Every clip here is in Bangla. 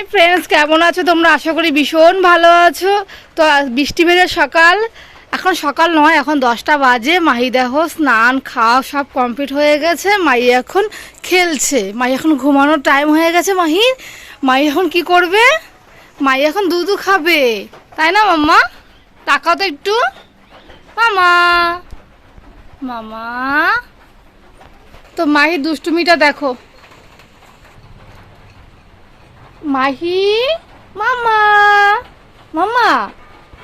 হাই ফ্রেন্ডস কেমন আছো তোমরা? আশা করি ভীষণ ভালো আছো। তো বৃষ্টি ভেজা সকাল। এখন সকাল নয়, এখন দশটা বাজে। মাহি দেখো, স্নান, খাওয়া সব কমপ্লিট হয়ে গেছে। মাই এখন খেলছে। মাই এখন ঘুমানোর টাইম হয়ে গেছে, মাহি। মাই এখন কি করবে? মাই এখন দুধু খাবে। তাই না, মাম্মা? টাকাও তো একটু। মামা। মামা। তো মাহি দুষ্টুমিটা দেখো। মাহি? মামা? মামা?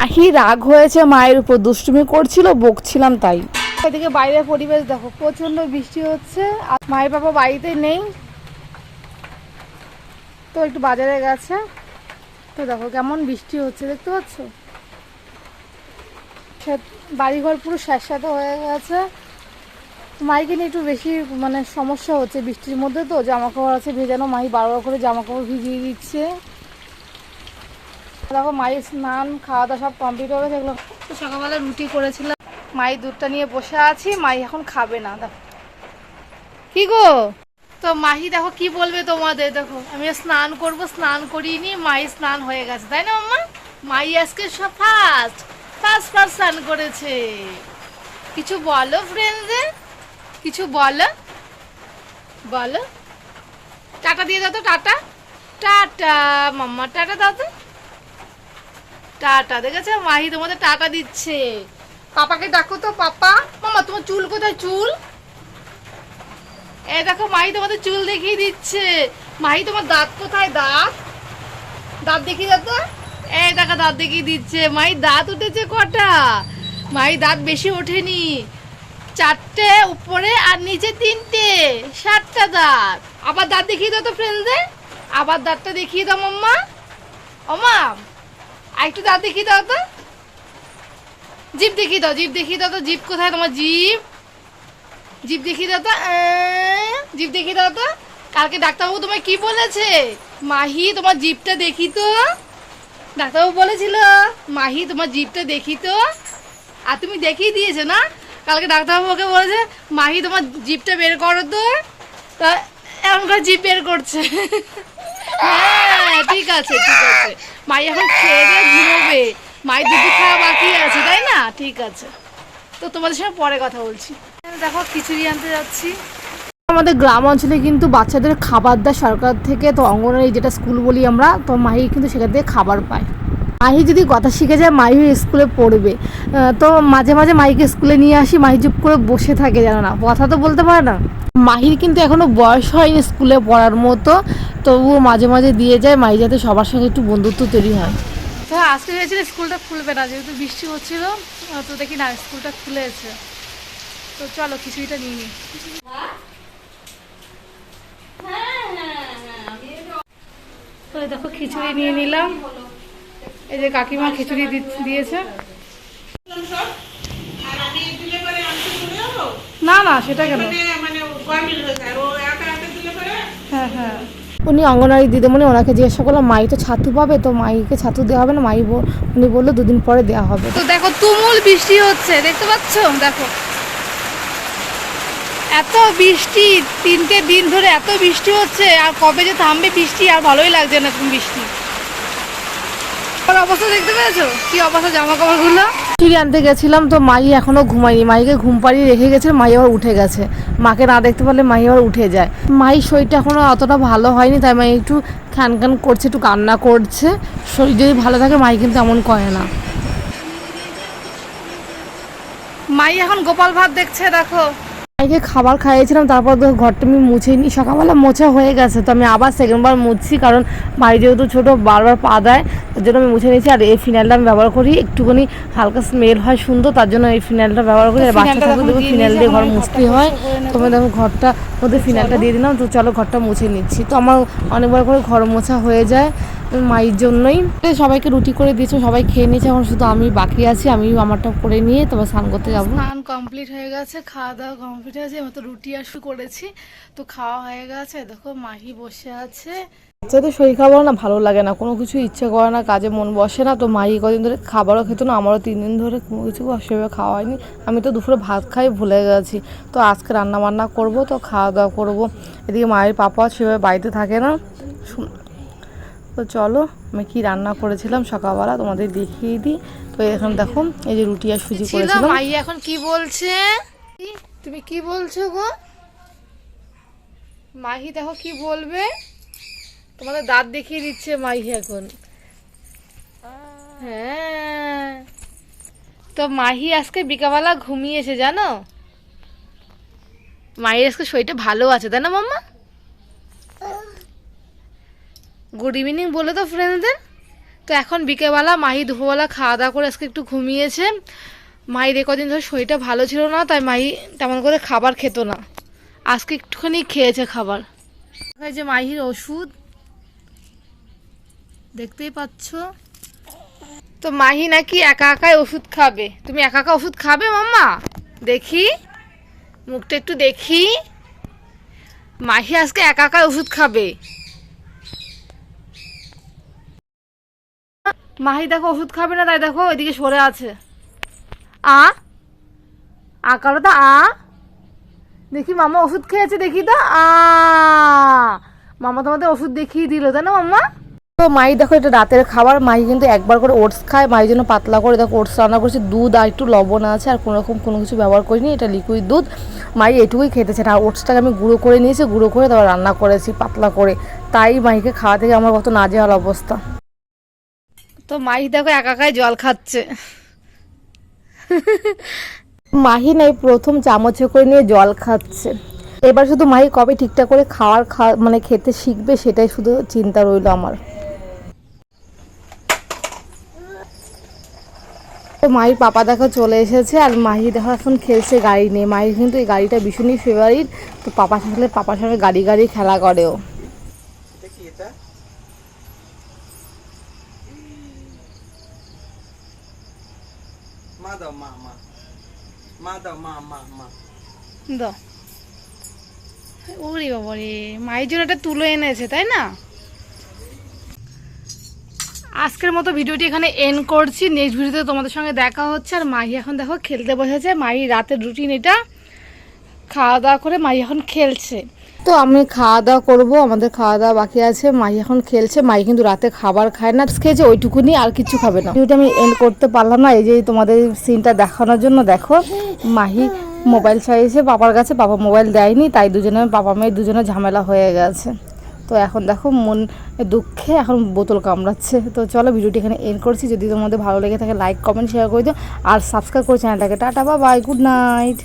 আহি রাগ হয়েছে মায়ের উপর দুষ্টুমি করছিল বকছিলাম তাই। এদিকে বাইরের পরিবেশ দেখো প্রচণ্ড বৃষ্টি হচ্ছে আর মায়ের বাবা বাড়িতে নেই। তো একটু বাজারে গেছে। তো দেখো কেমন বৃষ্টি হচ্ছে দেখতে পাচ্ছ? বাড়িঘর পুরো স্যাঁতস্যাঁতে হয়ে গেছে। মাইকে একটু বেশি মানে সমস্যা হচ্ছে বৃষ্টির মধ্যে তো জামা কাপড় আছে ভেজানো মাই বারবার করে জামা কাপড় ভিজিয়ে দিচ্ছে। দেখো মায়ের স্নান খাওয়া দাওয়া সব কমপ্লিট হয়ে তো সকালবেলা রুটি করেছিলাম। মাই দুধটা নিয়ে বসে আছি মাই এখন খাবে না, দেখো। কি গো? তো মাহি দেখো কি বলবে তোমাদের, দেখো। আমি স্নান করব, স্নান করিনি মাই স্নান হয়ে গেছে, তাই না মাম্মা? মাই আজকে সব ফার্স্ট ফার্স্ট ফার্স্ট স্নান করেছে। কিছু বলো ফ্রেন্ডদের কিছু বলো। বলো। টাটা দিয়ে দাও তো, টাটা। টাটা, মাম্মা, টাটা দাও তো। টাটা, দেখেছ? মাহি তোমাদের টাটা দিচ্ছে। পাপাকে ডাকো তো, পাপা। মামা তোমার চুল কোথায়? চুল? এই দেখো, মাহি তোমাদের চুল দেখিয়ে দিচ্ছে। মাহি, তোমার দাঁত কোথায়? দাঁত। দাঁত দেখিয়ে দাও তো। এই দেখো, দাঁত দেখিয়ে দিচ্ছে। মাহি, দাঁত উঠেছে কটা? মাহি, দাঁত বেশি ওঠেনি। চারটে উপরে আর নিচে তিনটে, সাতটা দাঁত। আবার দাঁত দেখিয়ে দাও তো ফ্রেন্ডদের আবার দাঁতটা দেখিয়ে দাও মাম্মা। ওমা আর একটু দাঁত দেখিয়ে দাও তো। জিপ দেখিয়ে দাও জিপ দেখিয়ে দাও তো। জিপ কোথায় তোমার জিপ জিপ দেখিয়ে দাও তো। জিপ দেখিয়ে দাও তো। কালকে ডাক্তারবাবু তোমায় কি বলেছে? মাহি, তোমার জিপটা দেখি তো। ডাক্তারবাবু বলেছিল, মাহি, তোমার জিপটা দেখি তো। আর তুমি দেখিয়ে দিয়েছ না? কালকে ডাক্তারবাবুকে বলেছে, মাহি, তোমার জিপটা বের করো তো। তা এমন করে জিপ বের করছে। হ্যাঁ ঠিক আছে ঠিক আছে। মাই এখন খেয়ে দিয়ে ঘুমোবে। মাই দুধ খাওয়া বাকি আছে, তাই না? ঠিক আছে। তো তোমাদের সঙ্গে পরে কথা বলছি। দেখো, খিচুড়ি আনতে যাচ্ছি। আমাদের গ্রাম অঞ্চলে কিন্তু বাচ্চাদের খাবার দেয় সরকার থেকে, তো অঙ্গনওয়াড়ি যেটা স্কুল বলি আমরা, তো মাহি কিন্তু সেখান থেকে খাবার পায়। মাহি যদি কথা শিখে যায়, মাহি স্কুলে পড়বে। তো মাঝে মাঝে মাহিকে স্কুলে নিয়ে আসি, মাহি চুপ করে বসে থাকে জানো না। কথা তো বলতে পারে না। মাহির কিন্তু এখনও বয়স হয়নি স্কুলে পড়ার মতো, তবুও মাঝে মাঝে দিয়ে যায়, মাহি যাতে সবার সঙ্গে একটু বন্ধুত্ব তৈরি হয়। তো আজকে ভেবেছিল স্কুলটা খুলবে না, যেহেতু বৃষ্টি হচ্ছিল তো দেখি না, স্কুলটা খুলেছে। তো চলো, খিচুড়িটা নিয়ে নিই। দেখো, খিচুড়ি নিয়ে নিলাম। এই যে কাকিমা খিচুড়ি দিয়েছে। না না সেটা কেন? হয়ে হ্যাঁ। উনি অঙ্গনওয়াড়ি দিদিমণি ওনাকে জিজ্ঞাসা করলাম মাই তো ছাতু পাবে তো মাইকে ছাতু দেওয়া হবে না? মাই উনি বলল দুদিন পরে দেওয়া হবে। তো দেখো তুমুল বৃষ্টি হচ্ছে দেখতে পাচ্ছ? দেখো। এত বৃষ্টি তিনটে দিন ধরে এত বৃষ্টি হচ্ছে আর কবে যে থামবে বৃষ্টি আর ভালোই লাগছে না তুমি বৃষ্টি। অবস্থা দেখতে পেয়েছ? কি অবস্থা জামা কাপড়গুলো খিচুড়ি আনতে গেছিলাম তো মাই এখনও ঘুমায়নি। মাইকে ঘুম পাড়িয়ে রেখে গেছে মাই আবার উঠে গেছে। মাকে না দেখতে পারলে মাই আবার উঠে যায়। মাই শরীরটা এখনও অতটা ভালো হয়নি তাই মাই একটু খ্যান খ্যান করছে একটু কান্না করছে। শরীর যদি ভালো থাকে মাই কিন্তু এমন করে না। মাই এখন গোপাল ভাত দেখছে দেখো। মাইকে খাবার খাইয়েছিলাম তারপর তো ঘরটা আমি মুছে নিই সকালবেলা মোছা হয়ে গেছে তো আমি আবার সেকেন্ডবার মুছছি কারণ মাই যেহেতু ছোটো বারবার পা দেয় তার জন্য আমি মুছে নিয়েছি। আর এই ফিনাইলটা আমি ব্যবহার করি একটুখানি হালকা স্মেল হয় সুন্দর তার জন্য এই ফিনাইলটা ব্যবহার করি। আর বাচ্চা থাকলে দেখো ফিনাইল দিয়ে ঘর মুছতে হয়। তোমার দেখো ঘরটা মধ্যে ফিনাইলটা দিয়ে দিলাম তো চলো ঘরটা মুছে নিচ্ছি। তো আমার অনেকবার করে ঘর মোছা হয়ে যায়। মায়ের জন্যই। সবাইকে রুটি করে দিয়েছে সবাই খেয়ে নিয়েছে এখন শুধু আমি বাকি আছি আমি আমারটা করে নিয়ে তবে স্নান করতে যাব। স্নান কমপ্লিট হয়ে গেছে খাওয়া দাওয়া কমপ্লিট হয়েছে আমি তো রুটি আর শু করেছি তো খাওয়া হয়ে গেছে দেখো মাহি বসে আছে। বাচ্চাদের শরীর খাবার না ভালো লাগে না কোনো কিছু ইচ্ছে করে না কাজে মন বসে না তো মাই কদিন ধরে খাবারও খেত না আমারও তিন দিন ধরে কোনো কিছু সেভাবে খাওয়া হয়নি আমি তো দুপুরে ভাত খাই ভুলে গেছি তো আজকে রান্না বান্না করব তো খাওয়া দাওয়া করব এদিকে মায়ের পাপা সেভাবে বাড়িতে থাকে না। তো চলো আমি কি রান্না করেছিলাম সকালবেলা তোমাদের দেখিয়ে দিই। তো এখন দেখো এই যে রুটি আর সুজি করেছিলাম। মাই এখন কি বলছে? তুমি কি বলছো গো? মাহি দেখো কি বলবে? তোমাদের দাঁত দেখিয়ে দিচ্ছে মাহি এখন। হ্যাঁ। তো মাহি আজকে বিকাবেলা ঘুমিয়েছে জানো? মাহির আজকে শরীরটা ভালো আছে তাই না মাম্মা? গুড ইভিনিং বলে তো ফ্রেন্ডদের তো এখন বিকেলবেলা মাহি দুপুরবেলা খাওয়া দাওয়া করে আজকে একটু ঘুমিয়েছে। মাহির কদিন ধরে শরীরটা ভালো ছিল না, তাই মাহি তেমন করে খাবার খেত না। আজকে একটুখানি খেয়েছে খাবার। যে মাহির ওষুধ। দেখতেই পাচ্ছ। তো মাহি নাকি একা একাই ওষুধ খাবে। তুমি একা একা ওষুধ খাবে মাম্মা? দেখি। মুখটা একটু দেখি। মাহি আজকে একা একা ওষুধ খাবে। মাহি দেখো ওষুধ খাবে না, তাই দেখো ওইদিকে সরে আছে। আ? আকারো তো, আ? দেখি মামা ওষুধ খেয়েছে, দেখি তো, আ। মামা তোমাদের ওষুধ দেখিয়ে দিল, তাই না মাম্মা? তো মাই দেখো এটা রাতের খাবার মাই কিন্তু একবার করে ওটস খায় মাই জন্য পাতলা করে দেখো ওটস রান্না করছে, দুধ আর একটু লবণ আছে, আর কোনো রকম কোনো কিছু ব্যবহার করিনি, এটা লিকুইড দুধ। মাই এটুকুই খেতেছে না ওটসটাকে আমি গুঁড়ো করে নিয়েছি, গুঁড়ো করে তারপর রান্না করেছি, পাতলা করে। তাই মাইকে খাওয়া থেকে আমার কত নাজেহাল অবস্থা। তো মাহি দেখো একা একাই জল খাচ্ছে। মাহি নাই প্রথম চামচে করে নিয়ে জল খাচ্ছে। এবার শুধু মাহি কবে ঠিকঠাক করে খাওয়ার মানে খেতে শিখবে সেটাই শুধু চিন্তা রইল আমার। তো মাহির পাপা দেখা চলে এসেছে আর মাহি দেখো এখন খেলছে গাড়ি নিয়ে। মাহির কিন্তু এই গাড়িটা ভীষণই ফেভারিট তো পাপা থাকলে পাপার সঙ্গে গাড়ি গাড়ি খেলা করেও এটা কি এটা মা দাও মা মা ওরে বাবা রে জন্য তুলে এনেছে, তাই না? আজকের মতো ভিডিওটি এখানে এন্ড করছি। নেক্সট ভিডিওতে তোমাদের সঙ্গে দেখা হচ্ছে। আর মাহি এখন দেখো খেলতে বসেছে। মাহি রাতের রুটিন এটা। খাওয়া দাওয়া করে মাই এখন খেলছে। তো আমি খাওয়া দাওয়া করব, আমাদের খাওয়া দাওয়া বাকি আছে মাই এখন খেলছে মাই কিন্তু রাতে খাবার খায় না খেয়েছে ওইটুকুনি আর কিছু খাবে না। ভিডিওটা আমি এন্ড করতে পারলাম না, এই যে তোমাদের সিনটা দেখানোর জন্য দেখো, মাহি মোবাইল চাইছে বাবার কাছে বাবা মোবাইল দেয়নি, তাই দুজনে বাবা মেয়ে দুজনে ঝামেলা হয়ে গেছে। তো এখন দেখো মন দুঃখে এখন বোতল কামড়াচ্ছে। তো চলো ভিডিওটি এখানে এন্ড করছি, যদি তোমাদের ভালো লেগে থাকে লাইক কমেন্ট শেয়ার করে দিও, আর সাবস্ক্রাইব করে চ্যানেলটাকে টাটা বা বাই গুড নাইট